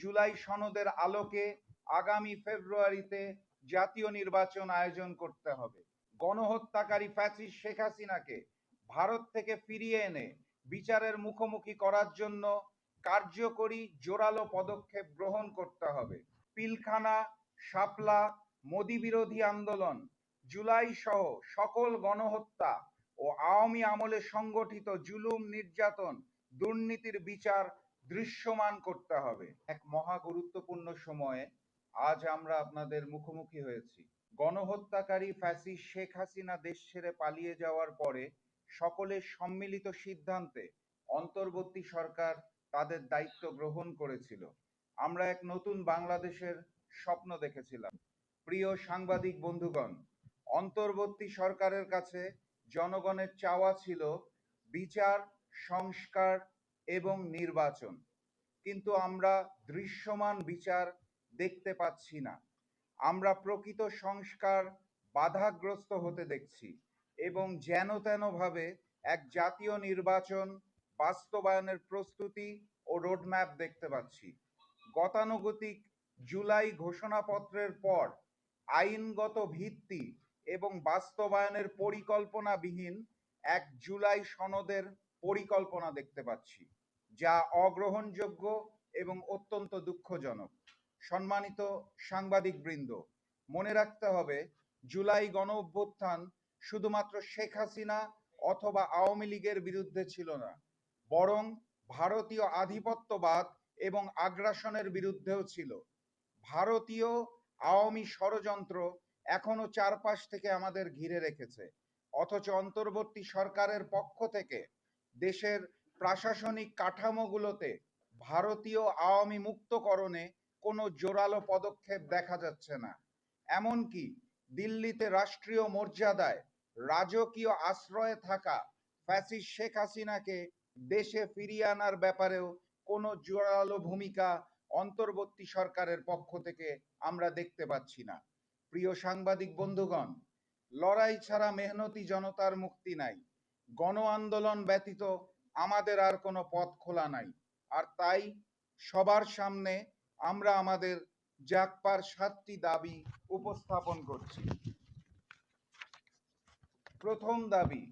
জুলাই সনদের আলোকে আগামী ফেব্রুয়ারিতে জাতীয় নির্বাচন আয়োজন করতে হবে। গণহত্যাকারী ফ্যাসিস্ট শেখ হাসিনাকে ভারত থেকে ফিরিয়ে এনে বিচারের মুখোমুখি করার জন্য কার্যকরী জোরালো পদক্ষেপ গ্রহণ করতে হবে। পিলখানা, শাপলা, মোদি বিরোধী আন্দোলন, জুলাই সহ সকল গণহত্যা ও আওয়ামী আমলে সংগঠিত জুলুম, নির্যাতন, দুর্নীতির বিচার দৃশ্যমান করতে হবে। এক মহা গুরুত্বপূর্ণ সময়ে আজ আমরা আপনাদের মুখোমুখি হয়েছি। গণহত্যাকারী ফ্যাসিস্ট শেখ হাসিনা দেশ ছেড়ে পালিয়ে যাওয়ার পরে সকলের সম্মিলিত সিদ্ধান্তে অন্তর্বর্তী সরকার তাদের দায়িত্ব গ্রহণ করেছিল। আমরা এক নতুন বাংলাদেশের স্বপ্ন দেখেছিলাম। প্রিয় সাংবাদিক বন্ধুগণ, অন্তর্বর্তী সরকারের কাছে জনগণের চাওয়া ছিল বিচার, সংস্কার এবং নির্বাচন। কিন্তু আমরা দৃশ্যমান বিচার দেখতে পাচ্ছি না। আমরা প্রকৃত সংস্কার বাধাগ্রস্ত হতে দেখছি এবং যেন তেন ভাবে এক জাতীয় নির্বাচন বাস্তবায়নের প্রস্তুতি ও রোডম্যাপ দেখতে পাচ্ছি। গতানুগতিক জুলাই ঘোষণাপত্রের পর আইনগত ভিত্তি এবং বাস্তবায়নের পরিকল্পনাবিহীন এক জুলাই সনদের পরিকল্পনা দেখতে পাচ্ছি। যা অগ্রহণযোগ্য এবং অত্যন্ত দুঃখজনক। সম্মানিত সাংবাদিক বৃন্দ মনে রাখতে হবে, জুলাই গণ অভ্যুত্থান শুধুমাত্র শেখ হাসিনা অথবা আওয়ামী লীগের বিরুদ্ধে ছিল না। বরং ভারতীয় আধিপত্যবাদ এবং আগ্রাসনের বিরুদ্ধেও ছিল। ভারতীয় আওয়ামী ষড়যন্ত্র এখনও চারপাশ থেকে আমাদের ঘিরে রেখেছে। অথচ অন্তর্বর্তী সরকারের পক্ষ থেকে দেশের প্রশাসনিক কাঠামোগুলোতে ভারতীয় আওয়ামী মুক্তকরণে কোনো জোরালো পদক্ষেপ দেখা যাচ্ছে না। এমনকি দিল্লিতে রাষ্ট্রীয় মর্যাদায় রাজকীয় আশ্রয়ে থাকা ফ্যাসিস শেখ হাসিনাকে দেশে ফিরিয়ে আনার ব্যাপারেও কোনো জোরালো ভূমিকা অন্তর্বর্তী সরকারের পক্ষ থেকে আমরা দেখতে পাচ্ছি না। প্রিয় সাংবাদিক বন্ধুগণ, লড়াই ছাড়া মেহনতি জনতার মুক্তি নাই। গণ আন্দোলন ব্যতীত আমাদের আর কোনো পথ খোলা নাই। আর তাই সবার সামনে আমরা আমাদের জাকপার সাতটি দাবি উপস্থাপন করছি। প্রথম দাবি,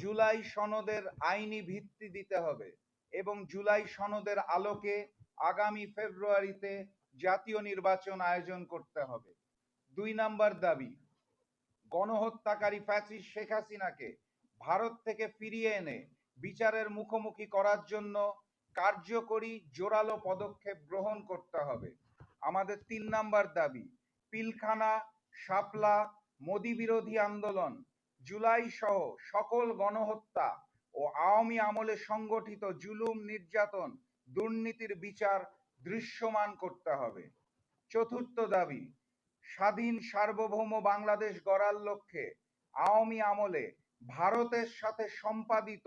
জুলাই সনদের আইনি ভিত্তি দিতে হবে এবং জুলাই সনদের আলোকে আগামী ফেব্রুয়ারিতে জাতীয় নির্বাচন আয়োজন করতে হবে। দুই নাম্বার দাবি, গণহত্যাকারী ফ্যাসিস্ট শেখ হাসিনাকে ভারত থেকে ফিরিয়ে এনে বিচারের মুখোমুখি করার জন্য কার্যকরী জোরালো পদক্ষেপ গ্রহণ করতে হবে। আমাদের তিন নাম্বার দাবি, পিলখানা, শাপলা, মোদি বিরোধী আন্দোলন, জুলাই সহ সকল গণহত্যা ও আওয়ামী আমলে সংগঠিত জুলুম, নির্যাতন, দুর্নীতির বিচার দৃশ্যমান করতে হবে। চতুর্থ দাবি, স্বাধীন সার্বভৌম বাংলাদেশ গড়ার লক্ষ্যে আওয়ামী আমলে ভারতের সাথে সম্পাদিত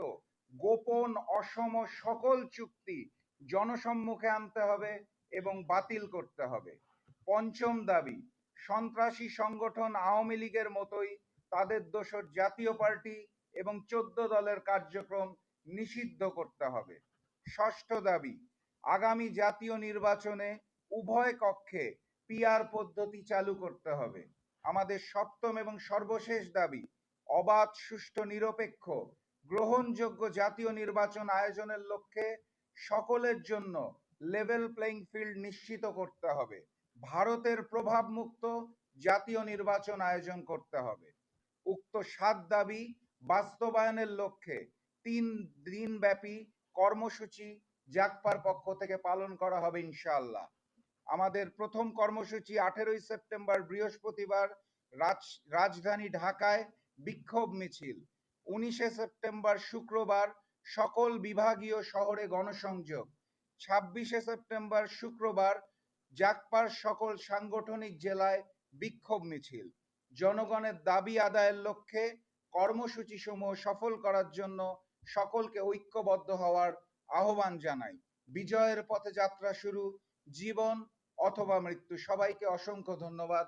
গোপন অসম সকল চুক্তি জনসম্মুখে আনতে হবে এবং বাতিল করতে হবে। পঞ্চম দাবি, সন্ত্রাসী সংগঠন আওয়ামী লীগের মতোই তাদের দোসর জাতীয় পার্টি এবং চোদ্দ দলের কার্যক্রম নিষিদ্ধ করতে হবে। ষষ্ঠ দাবি, আগামী জাতীয় নির্বাচনে উভয় কক্ষে পিআর পদ্ধতি চালু করতে হবে। আমাদের সপ্তম এবং সর্বশেষ দাবি, অবাধ, সুষ্ঠু, নিরপেক্ষ গ্রহণযোগ্য জাতীয় নির্বাচন আয়োজনের লক্ষ্যে সকলের জন্য লেভেল প্লেইং ফিল্ড নিশ্চিত করতে হবে। ভারতের প্রভাবমুক্ত জাতীয় নির্বাচন আয়োজন করতে হবে। উক্ত সাত দাবি বাস্তবায়নের লক্ষ্যে তিন দিনব্যাপী কর্মসূচি জাকপার পক্ষ থেকে পালন করা হবে ইনশাআল্লাহ। আমাদের প্রথম কর্মসূচি আঠেরোই সেপ্টেম্বর বৃহস্পতিবার রাজ, রাজধানী ঢাকায় বিক্ষোভ মিছিল। উনিশে সেপ্টেম্বর শুক্রবার সকল বিভাগীয় শহরে গণসংযোগ। ছাব্বিশে সেপ্টেম্বর শুক্রবার জাকপার সকল সাংগঠনিক জেলায় বিক্ষোভ মিছিল। জনগণের দাবি আদায়ের লক্ষ্যে কর্মসূচি সমূহ সফল করার জন্য সকলকে ঐক্যবদ্ধ হওয়ার আহ্বান জানাই। বিজয়ের পথে যাত্রা শুরু, জীবন অথবা মৃত্যু। সবাইকে অসংখ্য ধন্যবাদ।